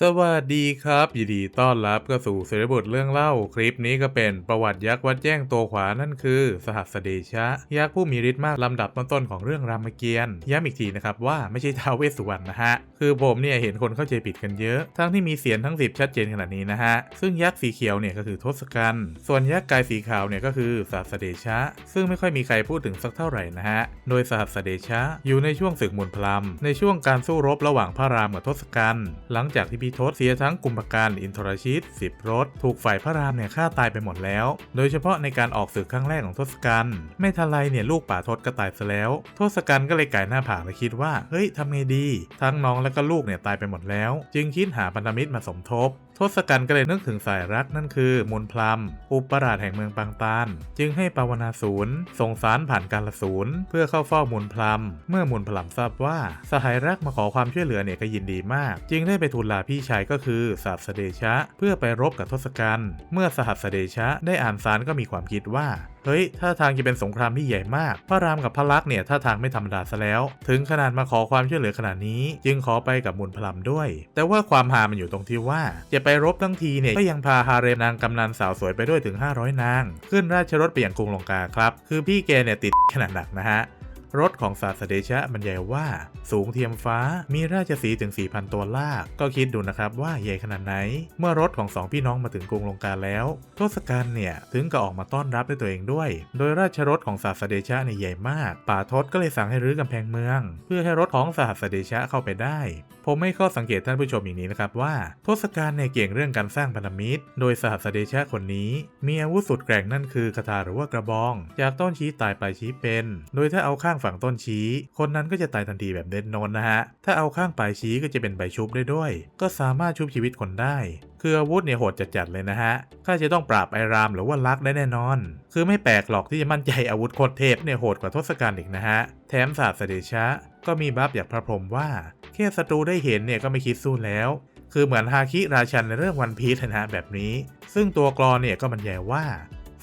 สวัสดีครับ ยินดีต้อนรับเข้าสู่เสรบทเรื่องเล่า คลิปนี้ก็เป็นประวัติยักษ์วัดแจ้งตัวขวานั่นคือ สหัสเดชะ ยักษ์ผู้มีฤทธิ์มากลำดับต้นๆของเรื่องรามเกียรติ์ย้ำอีกทีนะครับว่าไม่ใช่ท้าวเวสสุวรรณนะฮะ คือผมเนี่ยเห็นคนเข้าใจผิดกันเยอะ ทั้งที่มีเสียงทั้ง10ชัดเจนขนาดนี้นะฮะ ซึ่งยักษ์สีเขียวเนี่ยก็คือทศกัณฐ์ส่วนยักษ์กายสีขาวเนี่ยก็คือสหัสเดชะ ซึ่งไม่ค่อยมีใครพูดถึงสักเท่าไหร่นะฮะ โดยสหัสเดชะอยู่ในช่วงศึกมูลพลัมในช่วงการสู้รบระหว่างพระรามกับทศกัณฐ์หลังจากที่พีทศเสียทั้งกลุ่มภการอินทรชิตสิบรถ ถูกฝ่ายพระรามเนี่ยฆ่าตายไปหมดแล้ว โดยเฉพาะในการออกศึกครั้งแรกของทศกัณฐ์ไม่ทันไรเนี่ยลูกป่าทศก็ตายซะแล้ว ทศกัณฐ์ก็เลยไก่หน้าผากและคิดว่า เฮ้ยทำไงดี ทั้งน้องและก็ลูกเนี่ยตายไปหมดแล้ว จึงคิดหาพันธมิตรมาสมทบทศกัณฐ์ก็เลยนึกถึงสายรักนั่นคือมูลพลัมอุปราชแห่งเมืองปางตาน จึงให้ปาวนาศูนย์ส่งสารผ่านการละศูนย์เพื่อเข้าเฝ้ามูลพลัมเมื่อมูลพลัมทราบว่าสหายรักมาขอความช่วยเหลือเนี่ยก็ยินดีมาก จึงได้ไปทูลลาพี่ชายก็คือสาสเดชะ เพื่อไปรบกับทศกัณฐ์เมื่อสหัสเดชะได้อ่านสารก็มีความคิดว่า เฮ้ยท่าทางจะเป็นสงครามที่ใหญ่มาก พระรามกับพระลักษณ์เนี่ยท่าทางไม่ธรรมดาซะแล้ว ถึงขนาดมาขอความช่วยเหลือขนาดนี้ จึงขอไปกับมุนพลัมด้วย แต่ว่าความหามันอยู่ตรงที่ว่า จะไปรบทั้งทีเนี่ยก็ยังพาฮาเรมนางกำนันสาวสวยไปด้วยถึง 500 นาง ขึ้นราชรถไปอย่างกรุงลงกาครับ คือพี่แกเนี่ยติดขนาดหนักนะฮะ รถของศาสเดชะบรรยายว่า สูงเทียมฟ้ามีราชสีถึง 4,000 ตัวลาก ก็คิดดูนะครับว่าใหญ่ขนาดไหน เมื่อรถของสองพี่น้องมาถึงกรุงลงกาแล้วทศกัณฐ์เนี่ยถึงกับออกมาต้อนรับด้วยตัวเองด้วย โดยราชรถของศาสเดชะเนี่ยใหญ่มาก ป่าทศก็เลยสั่งให้รื้อกำแพงเมือง เพื่อให้รถของศาสเดชะเข้าไปได้ ผมไม่ข้อสังเกตท่านผู้ชมอย่างนี้นะครับว่าทศกัณฐ์เนี่ยเก่งเรื่องการสร้างพันธมิตร โดยสหัสเดชะคนนี้ มีอาวุธสุดแกร่งนั่นคือคาถาหรือว่ากระบอง จากต้นชี้ตายปลายชี้เป็น โดยถ้าเอาข้างฝั่งต้นชี้ คนนั้นก็จะตายทันทีแบบเด็ดนนนะฮะ ถ้าเอาข้างปลายชี้ก็จะเป็นใบชุบได้ด้วย ก็สามารถชุบชีวิตคนได้คืออาวุธเนี่ยโหดจัดๆเลยนะฮะ ข้าจะต้องปราบไอรามหรือว่าลักได้แน่นอน คือไม่แปลกหรอกที่จะมั่นใจอาวุธโคตรเทพเนี่ยโหดกว่าทศกัณฐ์อีกนะฮะ แถมศาสตร์เดชะ ก็มีบัฟอย่างพระพรหมว่าแค่ศัตรูได้เห็นเนี่ยก็ไม่คิดสู้แล้ว คือเหมือนฮาคิราชันในเรื่องวันพีชนะฮะแบบนี้ ซึ่งตัวกรอนเนี่ยก็บรรยายว่า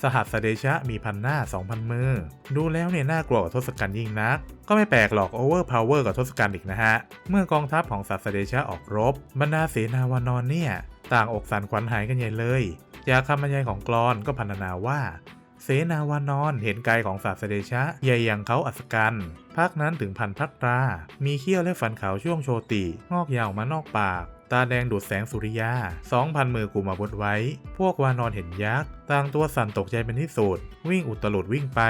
สหัสเดชะมีพันหน้า 2,000 มือ ดูแล้วเนี่ยน่ากลัวกว่าทศกัณฐ์ยิ่งนัก ก็ไม่แปลกหรอกโอเวอร์พาวเวอร์กับทศกัณฐ์อีกนะฮะ เมื่อกองทัพของสหัสเดชะออกรบ บรรดาเสนาวานอนเนี่ย ต่างอกสั่นขวัญหายกันใหญ่เลยจากคำบรรยายของกรอนก็พรรณนาว่า เสนาวานอนเห็นกายของศาสเดชะใหญ่อย่างเขาอัศกันพักนั้นถึงพันพัตรา มีเขี้ยวและฟันขาวช่วงโชติ งอกยาวมานอกปาก ตาแดงดูดแสงสุริยา2,000มือกูมาบดไว้ พวกวานอนเห็นยักษ์ต่างตัวสั่นตกใจเป็นที่สุด วิ่งอุตลุดวิ่งไป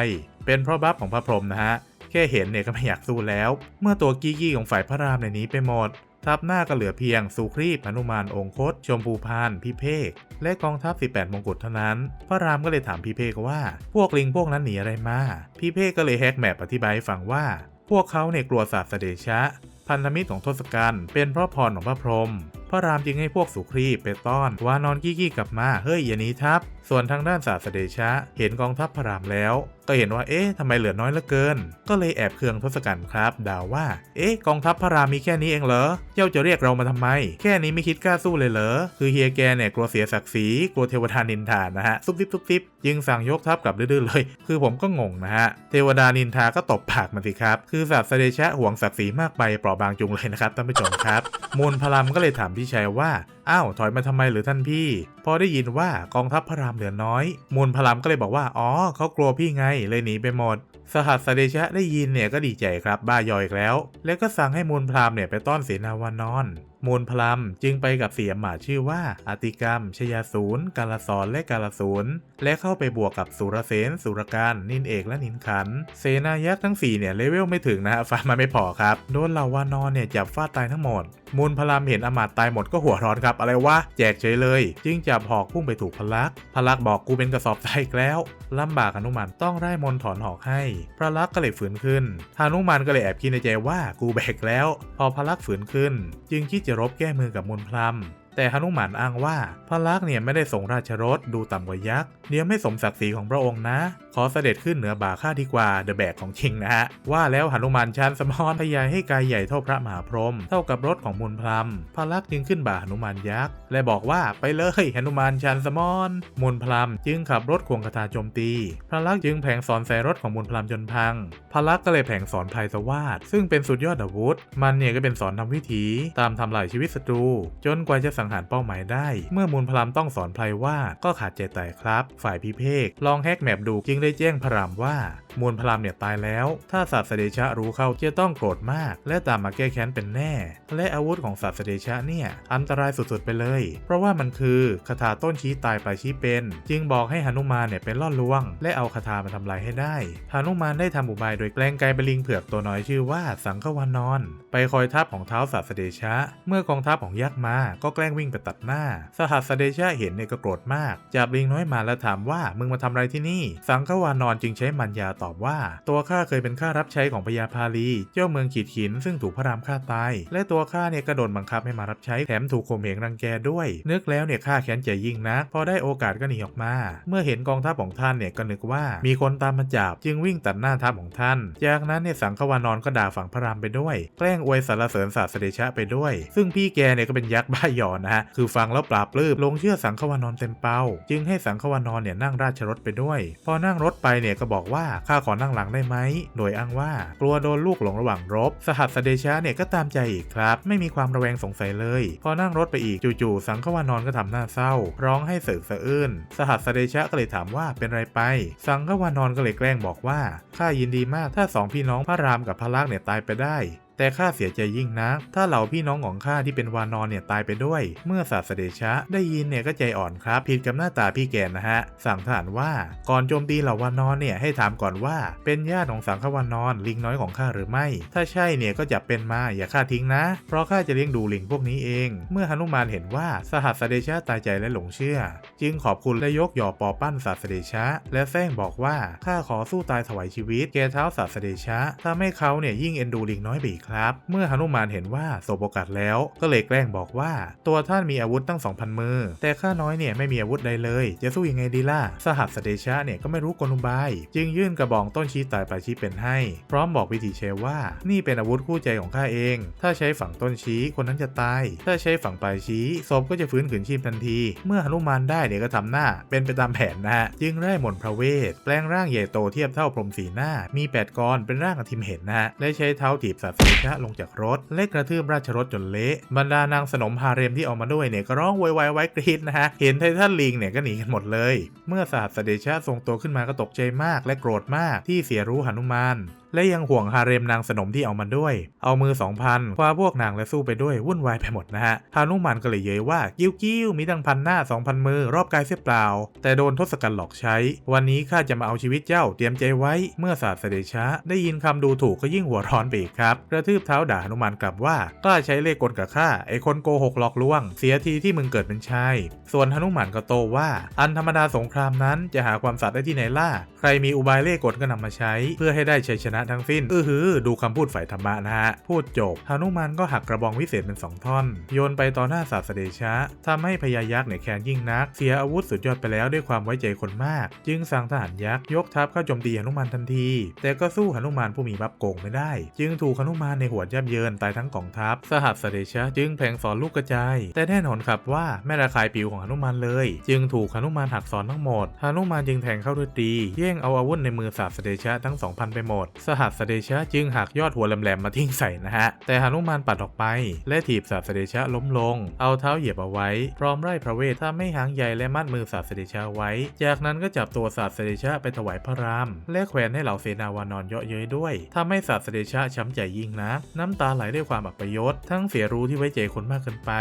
เป็นเพราะบัฟของพระพรหมนะฮะ แค่เห็นเนี่ยก็ไม่อยากสู้แล้ว เมื่อตัวกี้กี้ของฝ่ายพระรามในนี้ไปหมด ทัพหน้าก็เหลือเพียงสุครีพหนุมานองคต ชมพูพานพิเภกและกองทัพ 18 มงกุฎเท่านั้น พระรามก็เลยถามพิเภกว่าพวกลิงพวกนั้นหนีอะไรมาพิเภกก็เลยแฮกแมปอธิบายให้ฟังว่าพวกเขาเนี่ยกลัวศาสตร์เดชะ พันธมิตรของทศกัณฐ์เป็นเพราะพรของพระพรหมพระรามจึงให้พวกสุครีพไปต้อน วานอนกี้กี้กลับมา เฮ้ยอย่าหนี้ทับ ส่วนทางด้านศาสเดชะ เห็นกองทัพพระรามแล้ว ก็เห็นว่าเอ๊ะทำไมเหลือน้อยเหลือเกิน ก็เลยแอบเคืองทศกัณฐ์ครับด่าว่า เอ๊ะกองทัพพระรามมีแค่นี้เองเหรอเจ้าจะเรียกเรามาทำไม แค่นี้ไม่คิดกล้าสู้เลยเหรอคือเฮียแกเนี่ยกลัวเสียศักดิ์ศรีกลัวเทวดานินทานะฮะซุบซิบซุบซิบจึงสั่งยกทัพกลับดื้อๆเลย คือผมก็งงนะฮะเทวดานินทาก็ตบปากมันสิครับ คือศาสเดชะห่วงศักดิ์ศรีมากไปเปราะบางจุงเลยนะครับท่านผู้ชมครับมูลพรามก็เลยถามพี่ชายว่าอ้าวถอยมาทำไมหรือท่านพี่ พอได้ยินว่ากองทัพพระรามเหลือน้อย มูลพรามก็เลยบอกว่า อ๋อเขากลัวพี่ไงเลยหนีไปหมด สหัสเดชะได้ยินเนี่ยก็ดีใจครับบ้ายอยอีกแล้ว แล้วก็สั่งให้มูลพรามเนี่ยไปต้อนเสนาวานอน มูลพลัมจึงไปกับเสียหมาชื่อว่าอติกรรม ชยาศูนย์กาลสอนและกาลศูนย์และเข้าไปบวกกับสุรเสนสุรการนินเอกและนินขัน เสนายักษ์ทั้ง4เนี่ยเลเวลไม่ถึงนะฮะฟามาไม่พอครับโดนเหล่าวานอนเนี่ยจับฟาดตายทั้งหมดมูลพลามเห็นอมาตตายหมดก็หัวร้อนครับอะไรวะแจกเฉยเลย จึงจับหอกพุ่งไปถูกพลักษ์พลักษ์บอกกูเป็นกระสอบทรายแล้วลำบากอนุมานต้องได้มนถอนหอกให้ พระลักษ์ก็เลยฝืนขึ้นฮานุมานก็เลยแอบคิดในใจว่ากูแบกแล้ว พอพระลักษ์ฝืนขึ้น จึงคิดจะรบแก้มือกับมูลพลัม แต่หนุมานอ้างว่าพระลักษณ์เนี่ยไม่ได้ส่งราชรถดูต่ำกว่ายักษ์เดี๋ยวไม่สมศักดิ์ศรีของพระองค์นะ ขอเสด็จขึ้นเหนือบ่าข้าดีกว่าเดอะแบกของจริงนะฮะ ว่าแล้วหนุมานชันสมรพยายให้กายใหญ่เท่าพระมหาพรหมเท่ากับรถของมูลพลัมพระลักษณ์จึงขึ้นบ่าหนุมานยักษ์และบอกว่าไปเลยหนุมานชันสมรมูลพลัมจึงขับรถควงคาถาโจมตี พระลักษณ์จึงแผงสอนใส่รถของมูลพลัมจนพัง พระลักษณ์ก็เลยแผงสอนไพรสวาดซึ่งเป็นสุดยอดอาวุธ มันเนี่ยก็เป็นสอนทำวิถีตามทำลายชีวิตศัตรู จนกว่าจะสังหารเป้าหมายได้ เมื่อมูลพลัมต้องสอนไพรว่าก็ขาดใจตายครับ ฝ่ายพิเภกลองแฮกแมปดูจึงได้แจ้งพระรามว่ามูลพลัมเนี่ยตายแล้ว ถ้าศาสเดชะรู้เข้าจะต้องโกรธมาก และตามมาแก้แค้นเป็นแน่ และอาวุธของศาสเดชะเนี่ย อันตรายสุดๆไปเลย เพราะว่ามันคือคาถาต้นชี้ตายปลายชี้เป็น จึงบอกให้หนุมานเนี่ยเป็นล่อลวง และเอาคาถามาทำลายให้ได้หนุมานได้ทำอุบายโดยแกล้งกลายเป็นลิงเผือกตัวน้อยชื่อว่าสังฆวานอน ไปคอยทัพของเท้าศาสเดชะ เมื่อกองทัพของยักษ์มาก็แกล้งวิ่งไปตัดหน้า สหัสเดชะเห็นเนี่ยก็โกรธมาก จับลิงน้อยมาแล้วถามว่ามึงมาทำอะไรที่นี่ สังฆวานอนจึงใช้มัญญาตอบว่า ตัวข้าเคยเป็นข้ารับใช้ของพญาพาลี เจ้าเมืองขีดขินซึ่งถูกพระรามฆ่าตาย และตัวข้าเนี่ยก็โดนบังคับให้มารับใช้แถมถูกข่มเหงรังแกด้วย นึกแล้วเนี่ยข้าแค้นใจยิ่งนัก พอได้โอกาสก็หนีออกมา เมื่อเห็นกองทัพของท่านเนี่ยก็นึกว่ามีคนตามมาจับจึงวิ่งตัดหน้าทัพของท่าน จากนั้นเนี่ยสังฆวานอนก็ด่าฝั่งพระรามไปด้วย แกล้งอวยสรรเสริญศาสเดชะไปด้วย ซึ่งพี่แกเนี่ยก็เป็นยักษ์บ้าหยอนนะฮะคือฟังแล้วปราบปลื้มลงเชื่อสังฆวานอนเต็มเป้า จึงให้สังฆวานอนเนี่ยนั่งราชรถไปด้วย พอนั่งรถไปเนี่ยก็บอกว่าข้าขอนั่งหลังได้ไหมโดยอ้างว่ากลัวโดนลูกหลงระหว่างรบ สหัสเดชะเนี่ยก็ตามใจอีกครับ ไม่มีความระแวงสงสัยเลย พอนั่งรถไปอีกจู่ๆสังฆวานอนก็ทำหน้าเศร้า ร้องให้เสกสะอื้นสหัสเดชะก็เลยถามว่าเป็นไรไป สังฆวานอนก็เลยแกล้งบอกว่าข้ายินดีมากถ้าสองพี่น้องพระรามกับพระลักษณ์เนี่ยตายไปได้ แต่ข้าเสียใจยิ่งนัก ถ้าเหล่าพี่น้องของข้าที่เป็นวานอนเนี่ยตายไปด้วย เมื่อศาสเดชะได้ยินเนี่ยก็ใจอ่อนครับ ผิดกับหน้าตาพี่แกนนะฮะ สั่งทหารว่าก่อนโจมตีเหล่าวานอนเนี่ยให้ถามก่อนว่า เป็นญาติของสังฆวานอนลิงน้อยของข้าหรือไม่ ถ้าใช่เนี่ยก็จับเป็นมาอย่าฆ่าทิ้งนะ เพราะข้าจะเลี้ยงดูลิงพวกนี้เอง เมื่อหนุมานเห็นว่าสหัสเดชะตายใจและหลงเชื่อ จึงขอบคุณและยกหย่อปอปั้นศาสเดชะ และแซงบอกว่าข้าขอสู้ตายถวายชีวิตแกเท้าศาสเดชะทำให้เขาเนี่ยยิ่งเอ็นดูลิงน้อยไปอีกครับ เมื่อหนุมานเห็นว่าสบโอกาสแล้วก็เลยแกล้งบอกว่า ตัวท่านมีอาวุธตั้ง 2,000 มือ แต่ข้าน้อยเนี่ยไม่มีอาวุธใดเลย จะสู้ยังไงดีล่ะ สหัสเดชะเนี่ยก็ไม่รู้กลุบาย จึงยื่นกระบองต้นชี้ตายปลายชี้เป็นให้ พร้อมบอกวิธีเชว่า นี่เป็นอาวุธคู่ใจของข้าเอง ถ้าใช้ฝั่งต้นชี้คนนั้นจะตาย ถ้าใช้ฝั่งปลายชี้ศพก็จะฟื้นคืนชีพทันที เมื่อหนุมานได้เนี่ยก็ทำหน้า เป็นไปตามแผนนะฮะจึงได้มนพระเวท แปลงร่างใหญ่โตเทียบเท่าพรมสีหน้า มีแปดกรเป็นร่างอธิมเห็นนะฮะและใช้เท้าถีบสัตว์พระลงจากรถเละกระทืบราชรถจนเละบรรดานางสนมฮาเร็มที่ออกมาด้วยเนี่ยก็ร้องโวยวายไว้กรีดนะฮะเห็นไททันลิงเนี่ยก็หนีกันหมดเลย เมื่อสาสเดชะทรงตัวขึ้นมาก็ตกใจมากและโกรธมากที่เสียรู้หนุมาน และยังห่วงฮาเร็มนางสนมที่เอามาด้วย เอามือสองพันคว้าพวกนางและสู้ไปด้วยวุ่นวายไปหมดนะฮะฮานุมานก็เลยเย้ยว่ากิ้วกิ้วมีตั้งพันหน้าสองพันมือรอบกายเสียเปล่า แต่โดนทศกัณฐ์หลอกใช้ วันนี้ข้าจะมาเอาชีวิตเจ้าเตรียมใจไว้เมื่อศาสเดชะ ได้ยินคำดูถูกก็ยิ่งหัวร้อนไปอีกครับกระทืบเท้าด่าฮานุมานกลับว่ากล้าใช้เล่ห์กลกับข้าไอคนโกหกหลอกลวง เสียทีที่มึงเกิดเป็นชายส่วนฮานุมานก็โตว่า อันธรรมดาสงครามนั้นจะหาความสัตย์ได้ที่ไหนล่ะใครมีอุบายเล่กลก็นำมาใช้ เพื่อให้ได้ชัยชนะทั้งสิ้นอือหือดูคำพูดฝ่ายธรรมะนะฮะ พูดจบฮานุมานก็หักกระบองวิเศษเป็นสองท่อน โยนไปต่อหน้าศาสเดชะทำให้พญายักษ์เนี่ยแค้นยิ่งนัก เสียอาวุธสุดยอดไปแล้วด้วยความไว้ใจคนมาก จึงสั่งทหารยักษ์ยกทัพเข้าโจมตีหนุมานทันที แต่ก็สู้หนุมานผู้มีบับโกงไม่ได้ จึงถูกหนุมานในหัวยับเยินตายทั้งกองทัพ สหัสเดชะ จึงแผงสอนลูกกระจาย แต่แน่นอนครับว่าไม่ระคายผิวของหนุมานเลย จึงถูกหนุมานหักสอนทั้งหมดหนุมานจึงแทงเข้าด้วยตีแย่งเอาอาวุธในมือศาสเดชะทั้ง2,000ไปหมดสหัสเดชะจึงหักยอดหัวแหลมๆมาทิ้งใส่นะฮะ แต่หนุมานปัดออกไป และถีบศาสเดชะล้มลง เอาเท้าเหยียบเอาไว้ พร้อมไล่พระเวทถ้าไม่หางใหญ่และมัดมือศาสเดชะไว้ จากนั้นก็จับตัวศาสเดชะไปถวายพระราม และแขวนให้เหล่าเสนาวานอนเยาะเย้ยด้วยทำให้ศาสเดชะช้ำใจยิ่งนักน้ำตาไหลด้วยความอัปยศทั้งเสียรู้ที่ไว้ใจคนมากเกินไป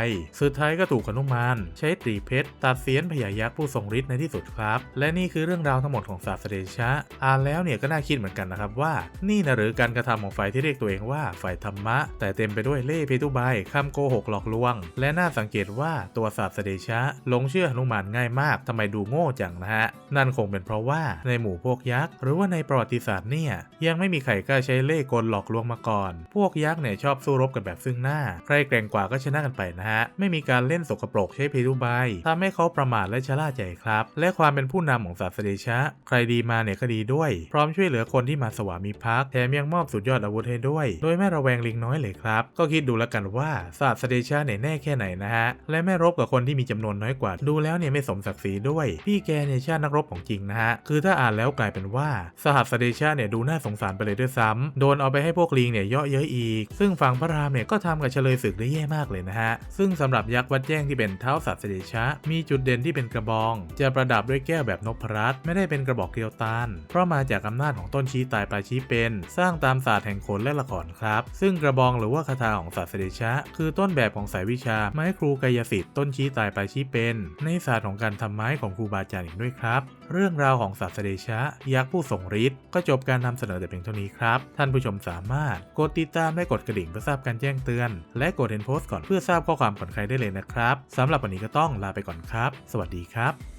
สุดท้ายก็ถูกหนุมานใช้ตรีเพชรตัดเสียนพญายักษ์ผู้ทรงฤทธิ์ในที่สุดครับ และนี่คือเรื่องราวทั้งหมดของศาสเดชะอ่านแล้วเนี่ยก็น่าคิดเหมือนกันนะครับว่านี่นะหรือการกระทำของฝ่ายที่เรียกตัวเองว่าฝ่ายธรรมะ แต่เต็มไปด้วยเล่ห์เพทุบายคำโกหกหลอกลวง และน่าสังเกตว่าตัวศาสเดชะหลงเชื่อหนุมานง่ายมากทำไมดูโง่จังนะฮะ นั่นคงเป็นเพราะว่าในหมู่พวกยักษ์หรือว่าในประวัติศาสตร์เนี่ยยังไม่มีใครกล้าใช้เล่ห์กลหลอกลวงมาก่อน พวกยักษ์เนี่ยชอบสู้รบกันแบบซึ่งหน้า ใครแกร่งกว่าก็ชนะกันไปนะฮะ ไม่มีการเล่นสกปรกใช้เพทุบายทำให้เขาประมาทและชะล่าใจครับ และความเป็นผู้นำของศาสเดชะ ใครดีมาเนี่ยก็ดีด้วย พร้อมช่วยเหลือคนที่มาสวามิภักดิ์แถมยังมอบสุดยอดอาวุธให้ด้วย โดยไม่ระแวงลิงน้อยเลยครับ ก็คิดดูแล้วกันว่าศาสตร์เดชะเนี่ยแน่แค่ไหนนะฮะ และไม่รบกับคนที่มีจำนวนน้อยกว่า ดูแล้วเนี่ยไม่สมศักดิ์ศรีด้วย พี่แกเนี่ยชาตินักรบของจริงนะฮะ คือถ้าอ่านแล้วกลายเป็นว่าสหัสเดชะเนี่ยดูน่าสงสารไปเลยด้วยซ้ำโดนเอาไปให้พวกลิงเนี่ยเยาะเย้ยอีก ซึ่งฝั่งพระรามเนี่ยก็ทำกับเฉลยศึกได้แย่มากเลยนะฮะ ซึ่งสำหรับยักษ์วัดแจ้งที่เป็นเท้าสัตว์เดชะ มีจุดเด่นที่เป็นกระบอง จะประดับด้วยแก้วแบบนพรัตไม่ได้เป็นกระบอกเกลียวตาลเพราะมาจากอำนาจของต้นชี้ตายปลายชี้เป็นสร้างตามศาสตร์แห่งโขนและละครครับ ซึ่งกระบองหรือว่าคาถาของศาสตร์เดชะ คือต้นแบบของสายวิชา ไม้ครูกายสิทธิ์ต้นชี้ตายปลายชี้เป็น ในศาสตร์ของการทำไม้ของครูบาอาจารย์อีกด้วยครับ เรื่องราวของศาสตร์เดชะ ยักษ์ผู้ทรงฤทธิ์ก็จบการนำเสนอแต่เพียงเท่านี้ครับ ท่านผู้ชมสามารถกดติดตามและกดกระดิ่งเพื่อทราบการแจ้งเตือน และกดเห็นโพสต์ก่อนเพื่อทราบข้อความก่อนใครได้เลยนะครับสำหรับวันนี้ก็ต้องลาไปก่อนครับ สวัสดีครับ